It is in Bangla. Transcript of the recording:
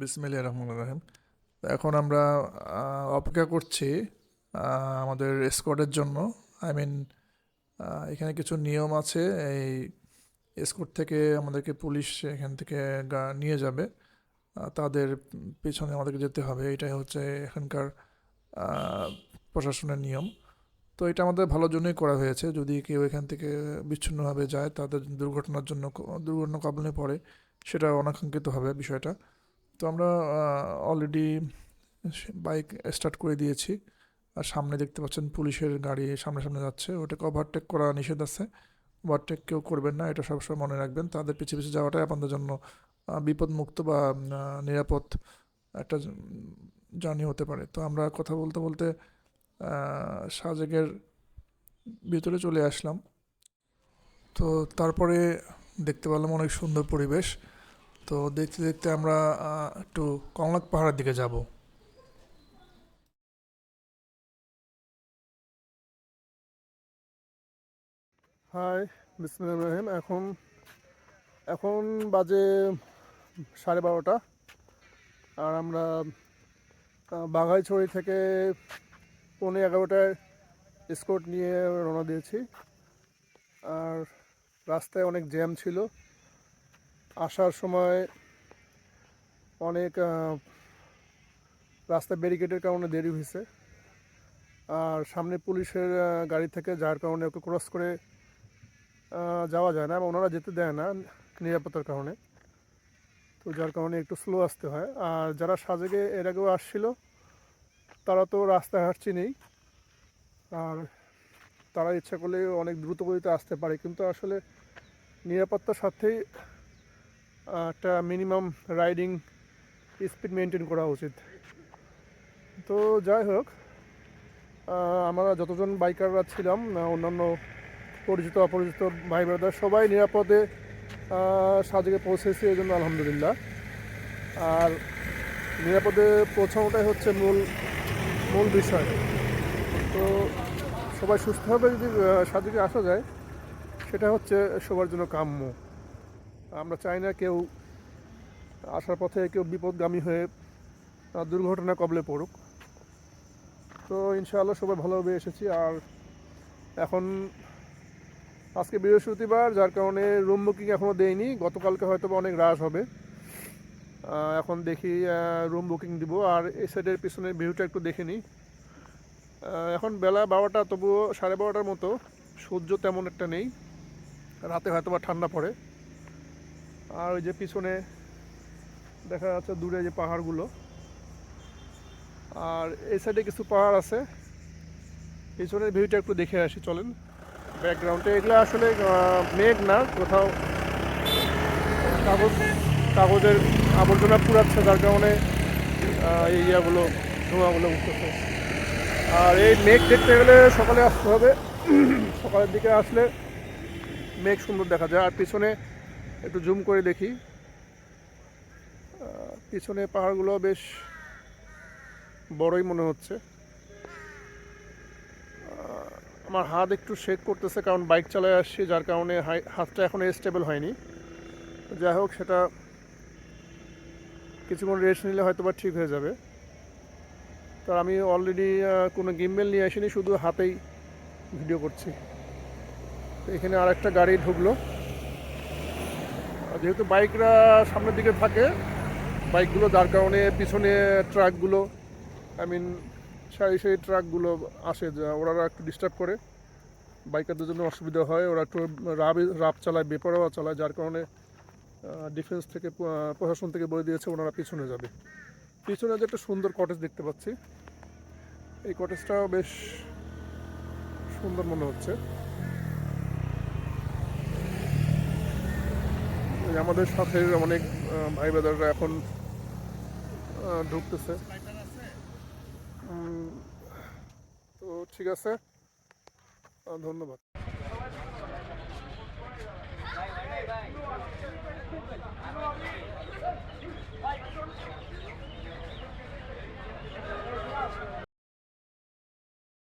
বিসমিল্লাহ রহমান রাহিম। এখন আমরা অপেক্ষা করছি আমাদের স্কোয়াডের জন্য। আই মিন এখানে কিছু নিয়ম আছে। এই স্কোয়াড থেকে আমাদেরকে পুলিশ এখান থেকে নিয়ে যাবে। তাদের পিছনে আমাদেরকে যেতে হবে। এটাই হচ্ছে এখানকার প্রশাসনের নিয়ম। তো এটা আমাদের ভালোর জন্যই করা হয়েছে। যদি কেউ এখান থেকে বিচ্ছিন্নভাবে যায়, তাদের দুর্ঘটনার জন্য দুর্ঘটনা কবলে পড়ে, সেটা অনাকাঙ্ক্ষিত হবে বিষয়টা। তো আমরা অলরেডি বাইক স্টার্ট করে দিয়েছি। আর সামনে দেখতে পাচ্ছেন পুলিশের গাড়ি সামনে সামনে যাচ্ছে। ওটাকে ওভারটেক করা নিষেধ আছে। ওভারটেক কেউ করবেন না এটা সবসময় মনে রাখবেন। তাদের পিছিয়ে পিছিয়ে যাওয়াটাই আপনাদের জন্য বিপদমুক্ত বা নিরাপদ একটা জার্নি হতে পারে। তো আমরা কথা বলতে বলতে আহ, সাজেকের ভিতরে চলে আসলাম। তো তারপরে দেখতে পেলাম অনেক সুন্দর পরিবেশ। তো দেখতে দেখতে আমরা একটু কংলাক পাহাড়ের দিকে যাব। হাই বিসমিল্লাহ রহিম। এখন এখন বাজে সাড়ে বারোটা। আর আমরা বাঘাইছড়ি থেকে পৌনে এগারোটায় স্কোট নিয়ে রওনা দিয়েছি। আর রাস্তায় অনেক জ্যাম ছিল। আসার সময় অনেক রাস্তা ব্যারিকেডের কারণে দেরি হয়েছে। আর সামনে পুলিশের গাড়ি থেকে যার কারণে ওকে ক্রস করে যাওয়া যায় না এবং ওনারা যেতে দেয় না নিরাপত্তার কারণে। তো যার কারণে একটু স্লো আসতে হয়। আর যারা সাজেকে এর আগেও আসছিল, তারা তো রাস্তায় হাঁটছি নেই। আর তারা ইচ্ছা করলে অনেক দ্রুত গতিতে আসতে পারে। কিন্তু আসলে নিরাপত্তার সাথেই একটা মিনিমাম রাইডিং স্পিড মেনটেন করা উচিত। তো যাই হোক আমরা যতজন বাইকাররা ছিলাম অন্যান্য পরিচিত, অপরিচিত ভাই ব্রাদার সবাই নিরাপদে সাজেকে পৌঁছেছি এই জন্য আলহামদুলিল্লাহ। আর নিরাপদে পৌঁছানোটাই হচ্ছে মূল মূল বিষয়। তো সবাই সুস্থভাবে যদি সাজেকে আসা যায়, সেটা হচ্ছে সবার জন্য কাম্য। আমরা চাই না কেউ আসার পথে কেউ বিপদগামী হয়ে দুর্ঘটনা কবলে পড়ুক। তো ইনশাআল্লাহ সবাই ভালোভাবে এসেছি। আর এখন আজকে বৃহস্পতিবার, যার কারণে রুম বুকিং এখনও দেয়নি গতকালকে হয়তো অনেক রাশ হবে। এখন দেখি রুম বুকিং দিব। আর এই সাইডের পিছনের ভিউটা একটু দেখে নিই। এখন বেলা বারোটা, তবুও সাড়ে বারোটার মতো। সূর্য তেমন একটা নেই। রাতে হয়তো বা ঠান্ডা পড়ে। আর ওই যে পিছনে দেখা যাচ্ছে দূরে যে পাহাড়গুলো। আর এই সাইডে কিছু পাহাড় আছে। পিছনের ভিউটা একটু দেখে আসি, চলেন। ব্যাকগ্রাউন্ডে এগুলো আসলে মেঘ না, কোথাও কাগজ, কাগজের আবর্জনা পুরাচ্ছে যার কারণে এই ইয়াগুলো, ধোঁয়াগুলো উঠতেছে। আর এই মেঘ দেখতে গেলে সকালে আসতে হবে। সকালের দিকে আসলে মেঘ সুন্দর দেখা যায়। আর পিছনে একটু জুম করে দেখি। পিছনে পাহাড়গুলো বেশ বড়ই মনে হচ্ছে। আমার হাত একটু শেক করতেছে কারণ বাইক চালায় আসছি, যার কারণে হাতটা এখনও স্টেবল হয়নি। যাই হোক, সেটা কিছুক্ষণ রেস্ট নিলে হয়তো বা ঠিক হয়ে যাবে। তো আমি অলরেডি কোনো গিম্বেল নিয়ে আসিনি, শুধু হাতেই ভিডিও করছি। তো এখানে আর একটা গাড়ি ঢুকলো। যেহেতু বাইকরা সামনের দিকে থাকে, বাইকগুলো যার কারণে পিছনে ট্রাকগুলো আই মিন সারি সারি ট্রাকগুলো আসে, যা ওরা একটু ডিস্টার্ব করে। বাইকারদের জন্য অসুবিধা হয়, ওরা একটু রাব রাব চালায়, বেপরোয়া চালায়, যার কারণে ডিফেন্স থেকে প্রশাসন থেকে বলে দিয়েছে ওনারা পিছনে যাবে। পিছনে যে একটা সুন্দর কটেজ দেখতে পাচ্ছি। এই কটেজটাও বেশ সুন্দর মনে হচ্ছে। আমাদের সাথে অনেক ভাই ব্রাদাররা এখন ঢুকতেছে। তো ঠিক আছে। ধন্যবাদ।